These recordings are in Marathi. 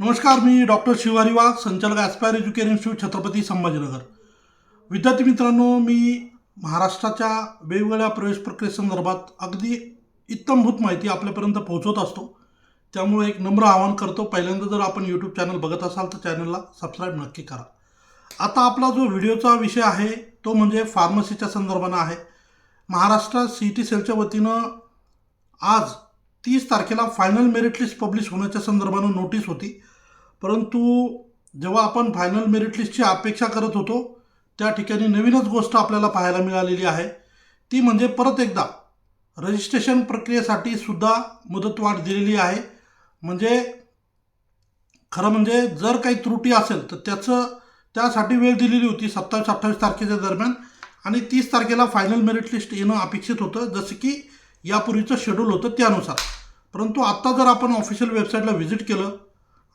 नमस्कार मी डॉक्टर शिवारी वाघ संचालक aspire education institute Chhatrapati Sambhajinagar. विद्यार्थी मित्रांनो मी महाराष्ट्राच्या वेगवेगळ्या प्रवेश प्रक्रियेसंदर्भात अगदी इत्तमभूत माहिती आपल्यापर्यंत पोहोचवत असतो. त्यामुळे एक नम्र आवाहन करतो पहिल्यांदा जर आपण यूट्यूब चॅनल बघत असाल तर चॅनलला सबस्क्राईब नक्की करा. आता आपला जो व्हिडिओचा विषय आहे तो म्हणजे फार्मसीच्या संदर्भानं आहे. महाराष्ट्र सी टी सेलच्या वतीनं आज तीस तारखेला फायनल मेरिट लिस्ट पब्लिश होण्याच्या संदर्भानं नोटीस होती. परंतु जेव्हा आपण फायनल मेरिट लिस्टची अपेक्षा करत होतो त्या ठिकाणी नवीनच गोष्ट आपल्याला पाहायला मिळालेली आहे. ती म्हणजे परत एकदा रजिस्ट्रेशन प्रक्रियेसाठी सुद्धा मुदतवाढ दिलेली आहे. म्हणजे खरं म्हणजे जर काही त्रुटी असेल तर त्याचं त्यासाठी वेळ दिलेली होती सत्तावीस अठ्ठावीस तारखेच्या दरम्यान. आणि तीस तारखेला फायनल मेरिट लिस्ट येणं अपेक्षित होतं जसं की यापूर्वीचं शेड्यूल होतं त्यानुसार. परंतु आत्ता जर आपण ऑफिशियल वेबसाईटला व्हिजिट केलं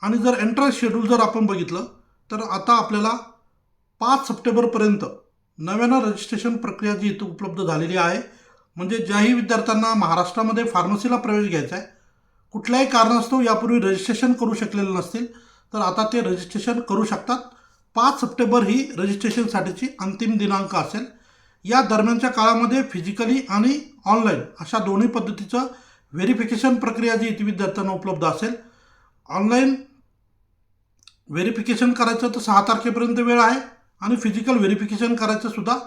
आणि जर एंट्रन्स शेड्यूल जर आपण बघितलं तर आता आपल्याला पाच सप्टेंबरपर्यंत नव्यानं रजिस्ट्रेशन प्रक्रिया जी इथं उपलब्ध झालेली आहे म्हणजे ज्याही विद्यार्थ्यांना महाराष्ट्रामध्ये फार्मसीला प्रवेश घ्यायचा आहे कुठल्याही कारणास्तव यापूर्वी रजिस्ट्रेशन करू शकलेले नसतील तर आता ते रजिस्ट्रेशन करू शकतात. पाच सप्टेंबर ही रजिस्ट्रेशनसाठीची अंतिम दिनांक असेल. या दरम्यानच्या काळामध्ये फिजिकली आणि ऑनलाईन अशा दोन्ही पद्धतीचं व्हेरिफिकेशन प्रक्रिया जी इथे विद्यार्थ्यांना उपलब्ध असेल ऑनलाईन व्हेरिफिकेशन करायचं तर सहा तारखेपर्यंत वेळ आहे आणि फिजिकल व्हेरिफिकेशन करायचं सुद्धा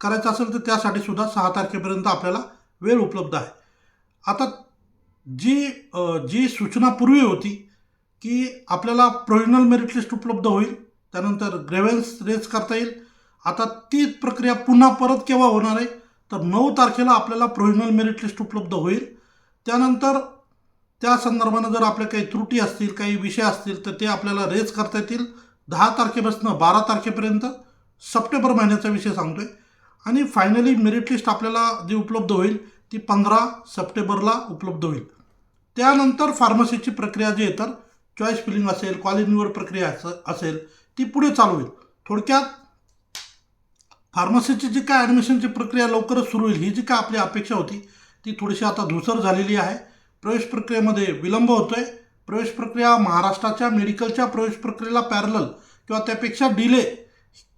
करायचं असेल तर त्यासाठी सुद्धा सहा तारखेपर्यंत आपल्याला वेळ उपलब्ध आहे. आता जी जी सूचना पूर्वी होती की आपल्याला प्रोविजनल मेरिट लिस्ट उपलब्ध होईल त्यानंतर ग्रेव्हन्स रेज करता येईल आता ती प्रक्रिया पुन्हा परत केव्हा होणार आहे? तर नऊ तारखेला आपल्याला प्रोविजनल मेरिट लिस्ट उपलब्ध होईल. त्यानंतर त्या संदर्भानं जर आपल्या काही त्रुटी असतील काही विषय असतील तर ते आपल्याला रेज करता येतील. दहा तारखेपासून बारा तारखेपर्यंत सप्टेंबर महिन्याचा विषय सांगतोय. आणि फायनली मेरिट लिस्ट आपल्याला जी उपलब्ध होईल ती पंधरा सप्टेंबरला उपलब्ध होईल. त्यानंतर फार्मसीची प्रक्रिया जी आहे तर चॉईस फिलिंग असेल कॉलेज निवड प्रक्रिया असेल ती पुढे चालू होईल. थोडक्यात फार्मसीची जी काय ॲडमिशनची प्रक्रिया लवकरच सुरू होईल ही जी काय आपली अपेक्षा होती ती थोडीशी आता धुसर झालेली आहे. प्रवेश प्रक्रियेमध्ये विलंब होतो आहे प्रवेश प्रक्रिया महाराष्ट्राच्या मेडिकलच्या प्रवेश प्रक्रियेला पॅरल किंवा त्यापेक्षा डिले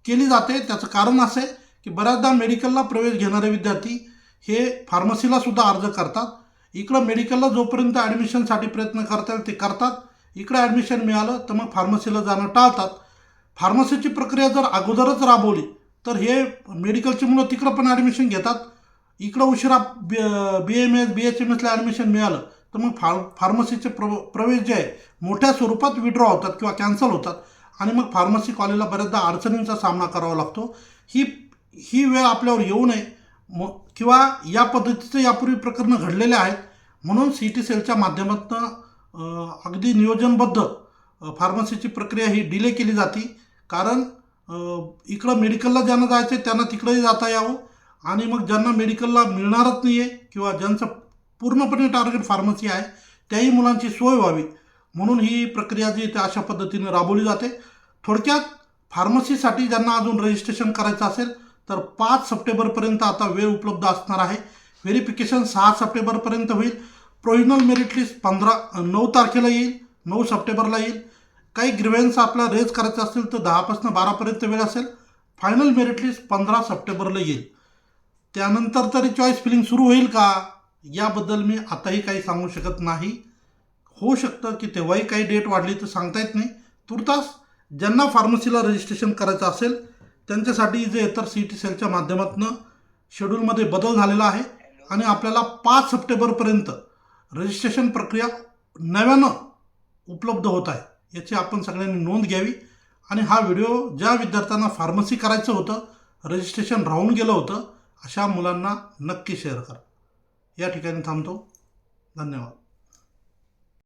केली जाते. त्याचं कारण असं आहे की बऱ्याचदा मेडिकलला प्रवेश घेणारे विद्यार्थी हे फार्मसीला सुद्धा अर्ज करतात. इकडं मेडिकलला जोपर्यंत ॲडमिशनसाठी प्रयत्न करता येईल ते करतात. इकडं ॲडमिशन मिळालं तर मग फार्मसीला जाणं टाळतात. फार्मसीची प्रक्रिया जर अगोदरच राबवली तर हे मेडिकलची मुलं तिकडं पण ॲडमिशन घेतात. इकडं उशिरा B B M S B H M एसला admission मिळालं. तर मग फार फार्मसीचे प्र प्रवेश जे आहे मोठ्या स्वरूपात विड्रॉ होतात किंवा कॅन्सल होतात. आणि मग फार्मसी कॉलेजला बऱ्याचदा अडचणींचा सामना करावा लागतो. ही ही वेळ आपल्यावर येऊ नये. म किंवा या पद्धतीचं यापूर्वी प्रकरणं घडलेले आहेत. म्हणून सी टी सेलच्या माध्यमातून अगदी नियोजनबद्ध फार्मसीची प्रक्रिया ही डिले केली जाते. कारण इकडं मेडिकलला ज्यांना जायचं आहे त्यांना तिकडंही जाता यावं. आणि मग ज्यांना मेडिकलला मिळणारच नाही आहे किंवा ज्यांचं पूर्णपणे टार्गेट फार्मसी आहे त्याही मुलांची सोय व्हावी. म्हणून ही प्रक्रिया जी ते अशा पद्धतीने राबवली जाते. थोडक्यात फार्मसीसाठी ज्यांना अजून रजिस्ट्रेशन करायचं असेल तर पाच सप्टेंबरपर्यंत आता वेळ उपलब्ध असणार आहे. व्हेरिफिकेशन सहा सप्टेंबरपर्यंत होईल. प्रोव्हिजनल मेरिट लिस्ट पंधरा नऊ तारखेला येईल नऊ सप्टेंबरला येईल. काही ग्रिव्हन्स आपला रेज करायचं असेल तर दहापासून बारापर्यंत वेळ असेल. फायनल मेरिट लिस्ट पंधरा सप्टेंबरला येईल. त्यानंतर तरी चॉईस फिलिंग सुरू होईल का? याबद्दल मी आताही काही सांगू शकत नाही. होऊ शकतं की तेव्हाही काही डेट वाढली तर सांगता येत नाही. तुर्तास ज्यांना फार्मसीला रजिस्ट्रेशन करायचं असेल त्यांच्यासाठी जे इतर सी टी सेलच्या माध्यमातून शेड्यूलमध्ये बदल झालेला आहे आणि आपल्याला पाच सप्टेंबरपर्यंत रजिस्ट्रेशन प्रक्रिया नव्यानं उपलब्ध होत आहे याची आपण सगळ्यांनी नोंद घ्यावी. आणि हा व्हिडिओ ज्या विद्यार्थ्यांना फार्मसी करायचं होतं रजिस्ट्रेशन राहून गेलं होतं अशा मुलांना नक्की शेअर करा. या ठिकाणी थांबतो. धन्यवाद.